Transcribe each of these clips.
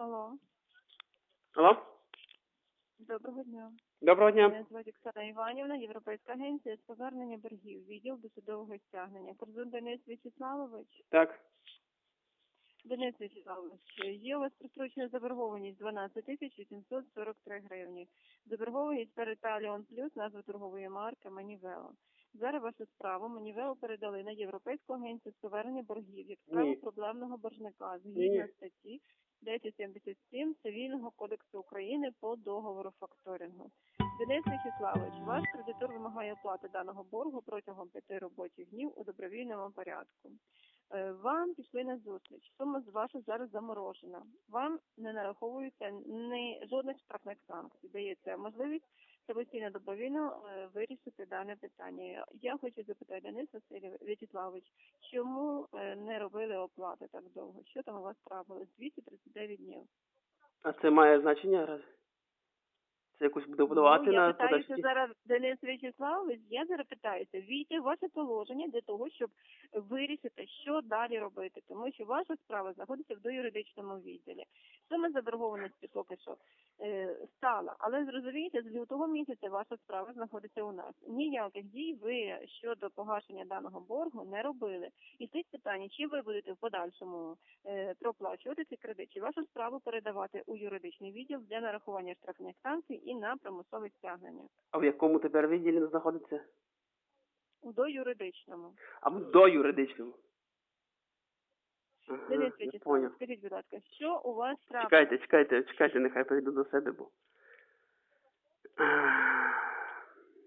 Алло, Алло? доброго дня. Доброго дня. Мене звати Оксана Іванівна, Європейська агенція з повернення боргів, відділ досудового стягнення. Корзун Денис Вячеславович. Так. Денис Вячеславович, є у вас прострочена заборгованість 12 тисяч 843 гривні. Заборгованість перед Таліон Плюс, назва торгової марки Манівело. Зараз вашу справу Манівело передали на Європейську агенцію з повернення боргів як справу Ні. проблемного боржника згідно статті 1077 Цивільного кодексу України по договору факторингу. Денис Вячеславович, ваш кредитор вимагає оплати даного боргу протягом п'яти робочих днів у добровільному порядку. Е, Вам пішли на зустріч. Сума з ваша зараз заморожена. Вам не нараховується ні жодних штрафних санкцій. Дається можливість самостійно добровільно е, вирішити дане питання. Я хочу запитати Денис Василь Вячеславович, чому е, не робили оплати так довго? Що там у вас трапилось? 239 днів. А це має значення раз? Це якось буде впливати ну, я на питаюся подальші? зараз Денис Вячеславович, я зараз питаюся, війти в ваше положення для того, щоб вирішити, що далі робити, тому що ваша справа знаходиться в доюридичному відділі. Сума заборгованості поки що е, стала, але зрозумієте, з лютого місяця ваша справа знаходиться у нас. Ніяких дій ви щодо погашення даного боргу не робили. І стоїть питання, чи ви будете в подальшому е, проплачувати цей кредит, чи вашу справу передавати у юридичний відділ для нарахування штрафних санкцій і на примусове стягнення А в якому тепер відділі знаходиться? у доюридичному. А в доюридичному. Денис скажіть, будь ласка, що у вас трапилось? Чекайте, чекайте, чекайте, нехай прийду до себе, бо.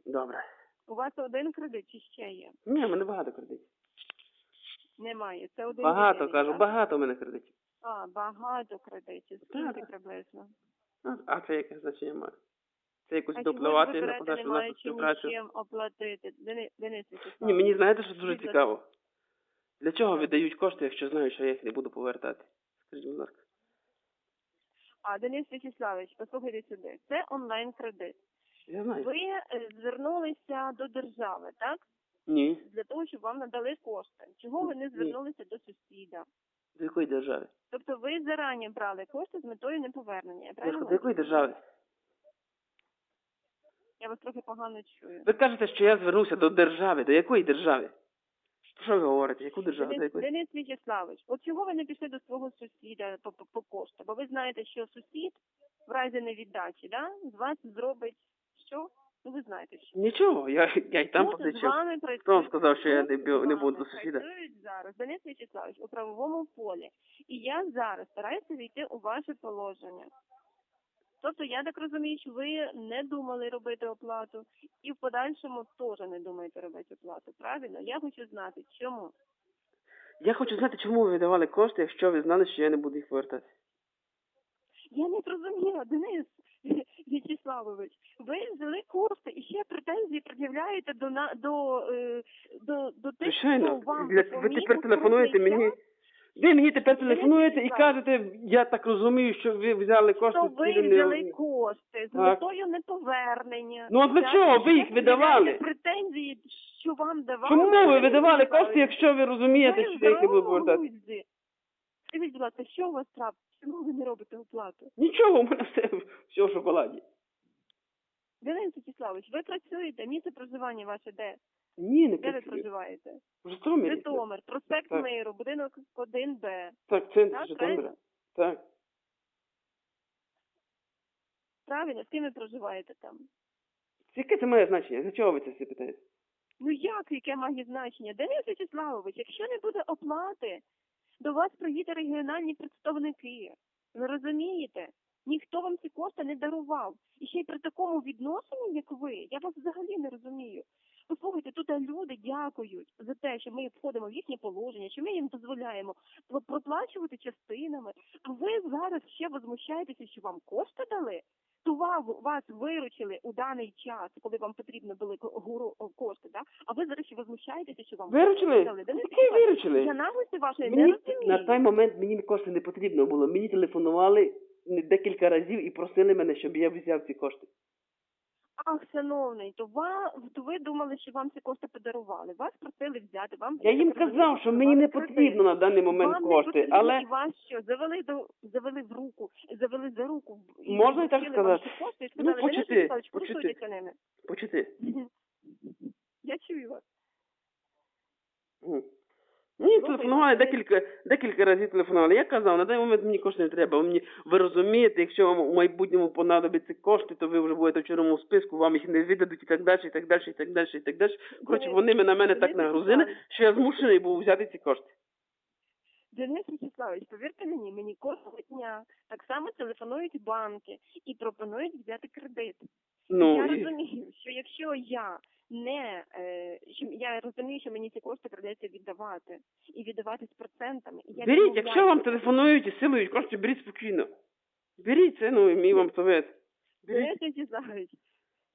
Добре. У вас один кредит чи ще є? Ні, в мене багато кредитів. Немає. Це один Багато, єдиний, кажу, так? багато в мене кредитів. А, багато кредитів. Скільки Так. приблизно? А, А це яке значення має? Це якось А чому допливати ви на берете, подальшу не нашу маючи співпрацю? оплатити? Денис, Денис. Ні, мені знаєте, що дуже цікаво? Для чого віддають кошти, якщо знають, що я їх не буду повертати? Скажіть, будь ласка. А, Денис Вячеславович, послухайте сюди. Це онлайн-кредит. Я знаю. Ви е, звернулися до держави, так? Ні. Для того, щоб вам надали кошти. Чого ви не Ні. звернулися до сусіда? До якої держави? Тобто ви зарані брали кошти з метою неповернення. Я правильно? До якої держави? Я вас трохи погано чую. Ви кажете, що я звернувся до держави. До якої держави? Що ви говорите? Яку державу? Денис? Денис Вячеславович, от чого ви не пішли до свого сусіда по, по, по кошти? Бо ви знаєте, що сусід в разі невіддачі, да, з вас зробить що? Ну ви знаєте, що. Нічого, я, я й там позичив. Хто вам сказав, що я не бі- не буду до сусіда? Зараз, Денис Вячеславович, у правовому полі. І я зараз стараюся війти у ваше положення. Тобто, я так розумію, що ви не думали робити оплату і в подальшому теж не думаєте робити оплату. Правильно? Я хочу знати, чому. Я хочу знати, чому ви видавали кошти, якщо ви знали, що я не буду їх повертати. Я не зрозуміла, Денис Вячеславович. Ви взяли кошти і ще претензії пред'являєте до на до, е, до, до тих, Звичайно, хто вам для- ви тепер телефонуєте мені. Ви мені тепер телефонуєте і кажете, я так розумію, що ви взяли кошти. що ви взяли кошти з метою неповернення. Ну, а для чого ви їх видавали? претензії, що вам давали. Чому ви видавали кошти, якщо ви розумієте, що я їх не буду повертати? Скажіть, будь ласка, що у вас трапилось? Чому ви не робите оплату? Нічого, у мене все, все в шоколаді. Денис Вячеславович, ви працюєте, місце проживання ваше де? Ні, не Де ви проживаєте? В Житомирі. Житомир, проспект Так. Миру, будинок 1Б. Так, центр Так, Житомира. правильно? Так. Правильно, з ким ви проживаєте там? Яке це має значення? Для чого ви це все питаєте? Ну як, яке має значення? Денис Вячеславович, якщо не буде оплати, до вас приїде регіональні представники. Ви розумієте? Ніхто вам ці кошти не дарував. І ще й при такому відношенні, як ви, я вас взагалі не розумію. Послухайте, тут люди дякують за те, що ми входимо в їхнє положення, що ми їм дозволяємо проплачувати частинами. А ви зараз ще возмущаєтеся, що вам кошти дали? То вам вас виручили у даний час, коли вам потрібно були кошти, да? А ви зараз ще возмущаєтеся, що вам Виручили? кошти дали. Денис Які виручили? Я наглості вашої не Мені розумію. на той момент мені кошти не потрібно було. Мені телефонували не- декілька разів і просили мене, щоб я взяв ці кошти. Ах, шановний, то, ва, то ви думали, що вам ці кошти подарували. Вас просили взяти, вам Я їм казав, що мені не потрібно на даний момент Вам кошти, потрібно, але і вас що, завели до завели в руку, завели за руку. і Можна і так вам сказати? кошти і Ну, сказали, «Денис почути, Вячеславович, почути. ними. почути. Я чую вас. Мені телефонували декілька, декілька разів телефонували. Я казав, на даний момент мені кошти не треба. Ви, мені, ви розумієте, якщо вам у майбутньому понадобиться кошти, то ви вже будете в чорному списку, вам їх не видадуть і так далі, і так далі, і так далі, і так далі. Коротше, вони на мене так нагрузили, що я змушений був взяти ці кошти. Денис Вячеславович, повірте мені, мені кожного дня так само телефонують банки і пропонують взяти кредит. Ну, я і... розумію, що якщо я не е, я розумію, що мені ці кошти придеться віддавати і віддавати з процентами. я беріть, якщо вам телефонують і силують кошти, беріть спокійно. Беріть це, ну мій вам совет. Беріть. Денис Вячеславович,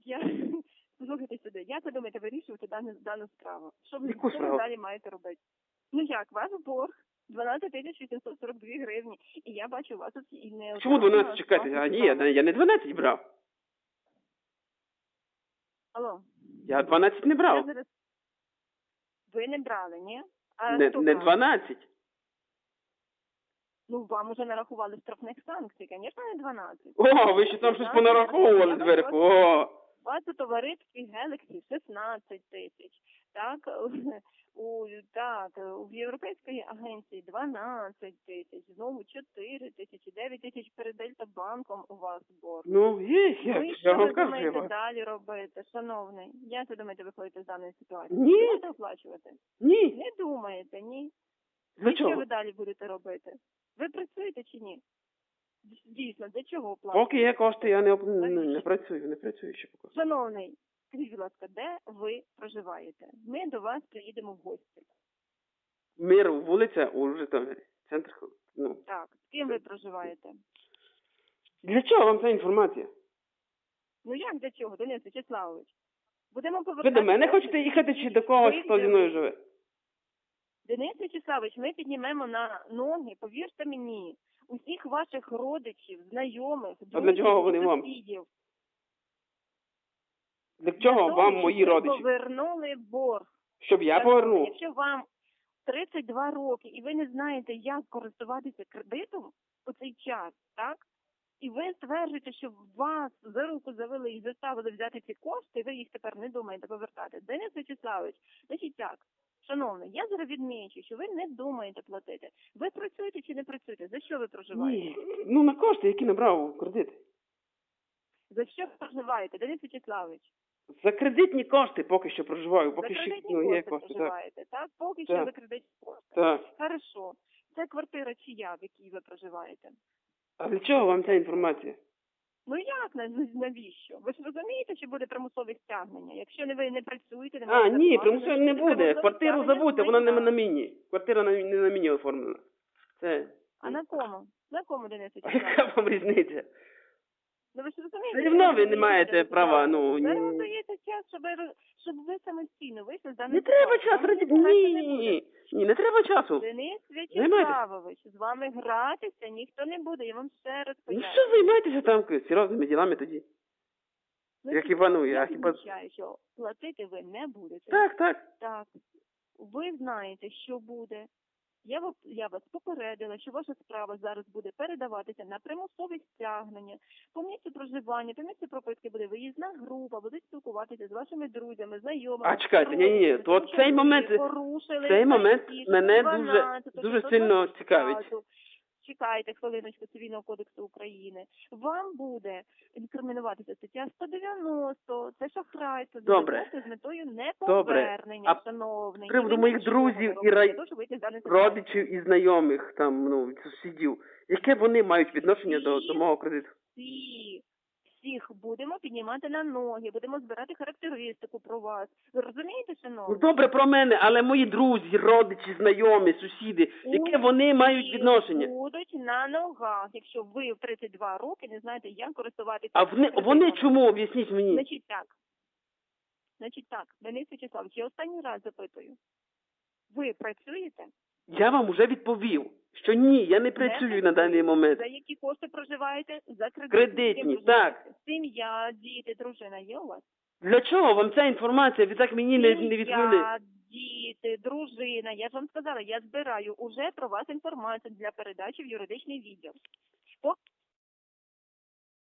я слухайте сюди. Як ви думаєте вирішувати дану дану справу? Що ви, що ви далі маєте робити? Ну як, ваш борг 12 тисяч 842 гривні, і я бачу у вас тут і не Чому одна 12 чекайте? А ні, я, не- я не 12 брав. Алло, Я 12 не я брав. зараз... Ви не брали, ні? А Не, хто не брав? 12. Ну, вам уже нарахували штрафних санкцій, звісно, не 12. О, ви ще там щось понараховували зверху. О, У вас у товаристві Гелексі 16 тисяч, так, у, так, у Європейської агенції 12 тисяч, знову 4 тисячі, 9 тисяч перед Дельтабанком у вас борг. ну є, я, і я що вам ви кажу. думаєте далі робити, шановний? Як ви думаєте виходити з даної ситуації? Ні. Будете оплачувати? Ні. Не думаєте, ні? Для І що чого? ви далі будете робити? Ви працюєте чи ні? Дійсно, для чого оплачувати? Поки є кошти, я не, оп- не, не працюю, не працюю ще поки. Шановний, скажіть, будь ласка, де ви проживаєте? Ми до вас приїдемо в гості. Мир, вулиця у Житомирі. Центр, ну. Так, з ким ви проживаєте? Для чого вам ця інформація? Ну як для чого, Денис Вячеславович? Будемо Ви повертатися. до мене хочете їхати чи до когось, хто зі мною живе? Денис Вячеславович, ми піднімемо на ноги, повірте мені, усіх ваших родичів, знайомих, друзів, вони вам? сусідів. Для чого вам мої ви родичі? повернули борг. Щоб я повернув? Якщо вам 32 роки і ви не знаєте, як користуватися кредитом у цей час, так? І ви стверджуєте, що вас за руку завели і заставили взяти ці кошти, і ви їх тепер не думаєте повертати. Денис Вячеславович, значить так, шановний, я зараз відмічу, що ви не думаєте платити. Ви працюєте чи не працюєте? За що ви проживаєте? Ні. Ну на кошти, які набрав кредит. За що ви проживаєте, Денис Вячеславович? За кредитні кошти поки що проживаю, поки за що кредитні ну, є кошти кошти, так. проживаєте, так? Поки Так. що за кредитні кошти. Так. Хорошо. Це квартира чия, в якій ви проживаєте? А для чого вам ця інформація? Ну як навіщо? Ви ж розумієте, що буде примусове стягнення? Якщо не ви не працюєте, не А, ні, примусово не буде. Квартиру забудьте, вона не на міні. Квартира на- не на міні оформлена. Це. А на кому? На кому, Денис А яка вам різниця? Ну ви ж розумієте? Рівно ви не маєте права, ну, Зараз ні. вам дається час, щоб ви, роз- щоб ви самостійно вийшли з даної Не треба ситуації. часу, Вам раді... не Ні, буде. ні, ні, не треба часу. Денис Вячеславович, з вами гратися ніхто не буде, я вам ще раз Ну поясню. що займайтеся там серйозними ділами тоді? Ну, я хіба, ну, я я хіба- відмічаю, що платити ви не будете. Так, так. Так, ви знаєте, що буде. Я вас, я вас попередила, що ваша справа зараз буде передаватися на примусові стягнення. По місцю проживання, по місцю пропитки буде виїзна група, будуть спілкуватися з вашими друзями, знайомими. А, чекайте, ні-ні-ні, то от цей момент- порушили цей момент мене 112, дуже- дуже сильно цікавить. Чекайте хвилиночку Цивільного кодексу України. Вам буде інкримінуватися стаття 190, це шахрайство, Добре. з метою Добре. неповернення, А шановний. приводу моїх друзів і рай-. Родичів і знайомих, там, ну, сусідів. Яке вони мають відношення до, до мого кредиту? Всі, всіх будемо піднімати на ноги, будемо збирати характеристику про вас. Ви розумієте, Ну добре про мене, але мої друзі, родичі, знайомі, сусіди, яке вони мають відношення? Будуть на ногах, якщо ви в 32 роки не знаєте, як користуватися. А вони, вони чому? Об'ясніть мені. Значить так. Значить так, Денис Вячеславович, я останній раз запитую. Ви працюєте? Я вам уже відповів. Що ні, я не працюю на даний момент. За які кошти проживаєте? За кредитні. Кредитні, З ким проживаєте? так. Сім'я, діти, дружина є у вас? Для чого вам ця інформація? Ви так мені не, не відповіли. Сім'я, діти, дружина. Я ж вам сказала, я збираю уже про вас інформацію для передачі в юридичний відділ.